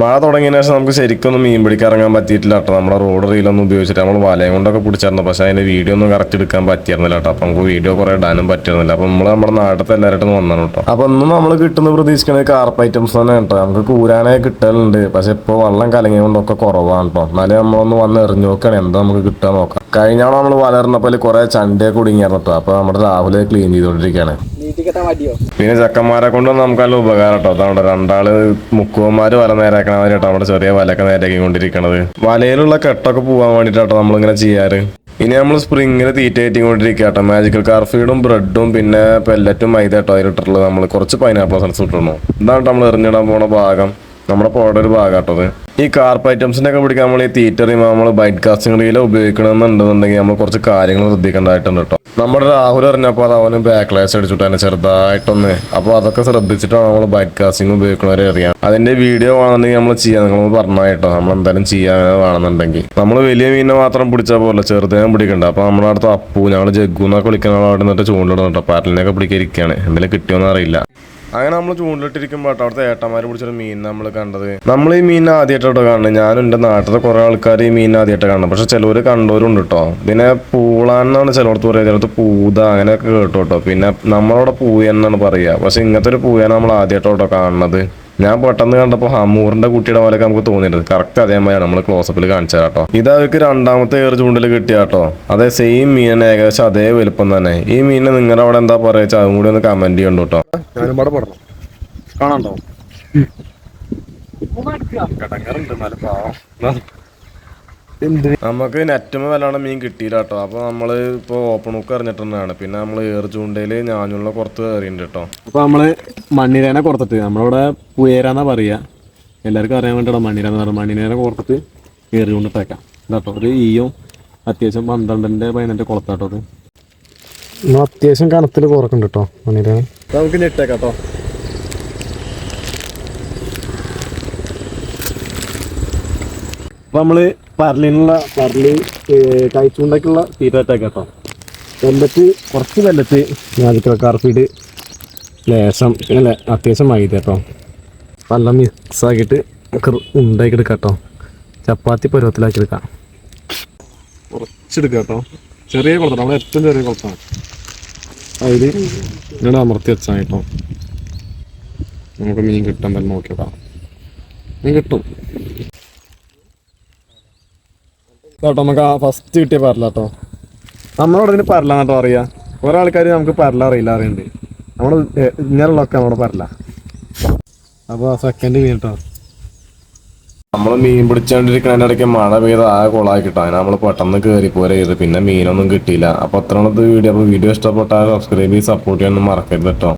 മഴ തുടങ്ങിയതിന് ശേഷം നമുക്ക് ശരിക്കൊന്നും മീൻ പിടിക്കാൻ ഇറങ്ങാൻ പറ്റിയിട്ടില്ല കേട്ടോ. നമ്മുടെ റോഡ് റീലൊന്നും ഉപയോഗിച്ചിട്ട് നമ്മൾ വലയം കൊണ്ടൊക്കെ പിടിച്ചായിരുന്നു പക്ഷേ അതിന്റെ വീഡിയോ ഒന്നും കറക്റ്റ് എടുക്കാൻ പറ്റിയിരുന്നില്ല കേട്ടോ. അപ്പം നമുക്ക് വീഡിയോ കുറേ ഇടാനും പറ്റിയിരുന്നില്ല. അപ്പം നമ്മൾ നമ്മുടെ നാട്ടിലത്തെ എല്ലാവരും വന്നാണ് കേട്ടോ. അപ്പം ഒന്നും നമ്മൾ കിട്ടുന്ന പ്രതീക്ഷിക്കുന്നത് കാർപ്പ് ഐറ്റംസ് തന്നെ കേട്ടോ. നമുക്ക് കൂരാനേ കിട്ടലുണ്ട്. പക്ഷേ ഇപ്പോൾ വെള്ളം കലങ്ങിയതുകൊണ്ടൊക്കെ കുറവാണ് കേട്ടോ. എന്നാലും നമ്മളൊന്ന് വന്ന് എറിഞ്ഞു നോക്കുകയാണ്. എന്താ നമുക്ക് കിട്ടാൻ നോക്കാം. കഴിഞ്ഞാണ് നമ്മൾ വളർന്നപ്പോൾ കുറേ ചണ്ടേ കുടുങ്ങിയായിരുന്നു കേട്ടോ അപ്പോൾ നമ്മുടെ രാഹുൽ ക്ലീൻ ചെയ്തുകൊണ്ടിരിക്കുകയാണ് പിന്നെ ചെക്കന്മാരെ കൊണ്ട് നമുക്ക് നല്ല ഉപകാരം കേട്ടോ അതാണ് രണ്ടാൾ മുക്കുവന്മാര് വല നേരാക്കണ കേട്ടോ നമ്മുടെ ചെറിയ വലയൊക്കെ നേരാക്കിക്കൊണ്ടിരിക്കണത്. വലയിലുള്ള കെട്ടൊക്കെ പോകാൻ വേണ്ടിട്ടാട്ടോ നമ്മളിങ്ങനെ ചെയ്യാറ്. ഇനി നമ്മൾ സ്പ്രിങ്ങിൽ തീറ്റ കൊണ്ടിരിക്കട്ടോ കേട്ടോ മാജിക്കൽ കാർഫീഡും ബ്രെഡും പിന്നെ പെല്ലറ്റും മൈദ കേട്ടോ അതിലിട്ടുള്ളത് നമ്മൾ കുറച്ച് പൈനാപ്പിൾ സൺസ് ഇട്ടിരുന്നു ഇതാണ് നമ്മൾ എറിഞ്ഞിടാൻ പോണ ഭാഗം. നമ്മുടെ പുഴയുടെ ഒരു ഭാഗം കേട്ടത് ഈ കാർപ്പ് ഐറ്റംസിന്റെ ഒക്കെ പിടിക്കാൻ നമ്മൾ ഈ തിയേറ്ററിൽ നമ്മൾ ബൈറ്റ് കാസ്റ്റിംഗ് റീല ഉപയോഗിക്കണമെന്നുണ്ടെന്നുണ്ടെങ്കിൽ നമ്മൾ കുറച്ച് കാര്യങ്ങൾ ശ്രദ്ധിക്കേണ്ടതായിട്ടുണ്ട് കേട്ടോ. നമ്മുടെ രാഹുൽ അറിഞ്ഞപ്പോൾ അത് അവന് ബാക്ക്ലാസ് അടിച്ചിട്ട് തന്നെ ചെറുതായിട്ടൊന്ന്. അപ്പോൾ അതൊക്കെ ശ്രദ്ധിച്ചിട്ടാണ് നമ്മൾ ബൈറ്റ് കാസ്റ്റിംഗ് ഉപയോഗിക്കുന്നവരെ അറിയാം. അതിന്റെ വീഡിയോ വേണമെന്നുണ്ടെങ്കിൽ നമ്മൾ ചെയ്യാം. നിങ്ങൾ പറഞ്ഞാൽ കേട്ടോ. നമ്മൾ എന്തായാലും ചെയ്യാൻ വേണമെന്നുണ്ടെങ്കിൽ. നമ്മൾ വലിയ മീനിനെ മാത്രം പിടിച്ചാൽ പോലെ ചെറുതിനെ പിടിക്കണ്ട. അപ്പോൾ നമ്മുടെ അടുത്ത് അപ്പു ഞങ്ങൾ ജഗ്ഗുന്നൊക്കെ വിളിക്കുന്ന ആളവിടെ നിന്നിട്ട് ചൂണ്ടിടുന്നുണ്ട് പാറ്റലിനെയൊക്കെ പിടിക്കാൻ പിടിക്കാതിരിക്കുകയാണ് എന്തെങ്കിലും കിട്ടിയോന്ന് അറിയില്ല. അങ്ങനെ നമ്മൾ ചൂണ്ടിലിട്ടിരിക്കുമ്പോൾ അവിടുത്തെ ഏട്ടന്മാർ പിടിച്ചൊരു മീൻ നമ്മൾ കണ്ടത്. നമ്മൾ ഈ മീൻ ആദ്യമായിട്ടോ കാണുന്നത് ഞാനും എന്റെ നാട്ടിലെ കുറേ ആൾക്കാർ ഈ മീൻ ആദ്യമായിട്ട് കാണുന്നത് പക്ഷെ ചിലവർ കണ്ടവരുണ്ട് കേട്ടോ. പിന്നെ പൂളാന്നാണ് ചിലടത്ത് പറയുക ചിലടത്ത് പൂത അങ്ങനെയൊക്കെ കേട്ടോ കേട്ടോ. പിന്നെ നമ്മളവിടെ പൂയ എന്നാണ് പറയുക പക്ഷെ ഇങ്ങനത്തെ ഒരു പൂയാണ് നമ്മൾ ആദ്യമായിട്ടോ കാണുന്നത്. ഞാൻ പെട്ടെന്ന് കണ്ടപ്പോൾ ഹമ്മൂറിന്റെ കുട്ടിയുടെ പോലെയൊക്കെ നമുക്ക് തോന്നിയിട്ടുണ്ട്. കറക്റ്റ് അതേമാതിരിയാണ് നമ്മൾ ക്ലോസപ്പിൽ കാണിച്ചത് കേട്ടോ ഇത് അവർക്ക് രണ്ടാമത്തെ ഏറ് ചൂണ്ടിൽ കിട്ടിയ കേട്ടോ അതേ സെയിം മീനിന് ഏകദേശം അതേ വലുപ്പം തന്നെ. ഈ മീനെ നിങ്ങളുടെ അവിടെ എന്താ പറയുക അതും കൂടി ഒന്ന് കമന്റ് ചെയ്യണ്ടോ കേട്ടോ കാണാണ്ടോ നമുക്ക് നെറ്റുമ വല്ലാണ്ട് മീൻ കിട്ടിയില്ല കേട്ടോ. അപ്പോൾ നമ്മൾ ഇപ്പൊ ഓപ്പൺ ബുക്ക് എറിഞ്ഞിട്ടുണ്ടാണ് പിന്നെ നമ്മൾ ഏറ് ചൂണ്ടയിൽ ഞാനുള്ള പുറത്ത് എറിയുന്നുണ്ട് കേട്ടോ. അപ്പൊ നമ്മൾ മണ്ണിരേനെ കൊടുത്തിട്ട് നമ്മളിവിടെ പുയരാന്നാ പറയാ. എല്ലാവർക്കും അറിയാൻ വേണ്ടിയാണ് മണ്ണിരാന്ന് പറയുന്നത് മണ്ണിരേനെ കൊടുത്തിട്ട് കയറി കൊണ്ടിട്ടേക്കാം ഇതാട്ടോ ഒരു ഈയും അത്യാവശ്യം പന്ത്രണ്ടിന്റെ പതിനെട്ട് കുളത്താട്ടോ അത്. അത്യാവശ്യം കനത്തിൽ കുറക്കുന്നുണ്ട് കേട്ടോ മണ്ണിരേനെ. നമുക്ക് ഞെട്ടേക്കാം കേട്ടോ. അപ്പൊ നമ്മൾ പരലിനുള്ള പരൽ കഴിച്ചുകൊണ്ടൊക്കെയുള്ള തീറ്റ കേട്ടോ വെല്ലത്ത് കുറച്ച് വെല്ലത്ത് മാജിക്കൽ കാർഫീഡ് ലേശം അല്ല അത്യാവശ്യം വൈകി കേട്ടോ നല്ല മിക്സ് ആക്കിയിട്ട് ഉണ്ടാക്കി എടുക്കാം കേട്ടോ ചപ്പാത്തി പരുവത്തിലാക്കി എടുക്കാം കുറച്ചെടുക്കാം കേട്ടോ ചെറിയ കുളത്താണ് നമ്മൾ ഏറ്റവും ചെറിയ കുളത്താണ്. അതിൽ ഇങ്ങനെ അമർത്തി വെച്ചാൽ കേട്ടോ നമുക്ക് മീൻ കിട്ടാൻ തന്നെ നോക്കിയതാണ് നോക്കാം മീൻ കിട്ടും. കേട്ടോ നമുക്ക് ആ ഫസ്റ്റ് കിട്ടിയ പരല കേട്ടോ നമ്മളോട് ഇതിന് പരല കേട്ടോ അറിയാം. കുറെ ആൾക്കാർ നമുക്ക് പരല അറിയില്ല അറിയണ്ട്. നമ്മൾ ഇങ്ങനെയുള്ളതൊക്കെ നമ്മുടെ പരല അപ്പോൾ ആ സെക്കൻഡ് മീൻ കേട്ടോ നമ്മൾ മീൻ പിടിച്ചോണ്ടിരിക്കണ ഇടയ്ക്ക് മഴ പെയ്ത് ആ കൊളാക്കി കിട്ടാൻ നമ്മൾ പെട്ടെന്ന് കയറി പോരെ ചെയ്ത്. പിന്നെ മീനൊന്നും കിട്ടിയില്ല. അപ്പോൾ അത്രയാണ് വീഡിയോ. അപ്പോൾ വീഡിയോ ഇഷ്ടപ്പെട്ടാൽ സബ്സ്ക്രൈബ് ചെയ്ത് സപ്പോർട്ട് ചെയ്യാനൊന്നും മറക്കരുത് കേട്ടോ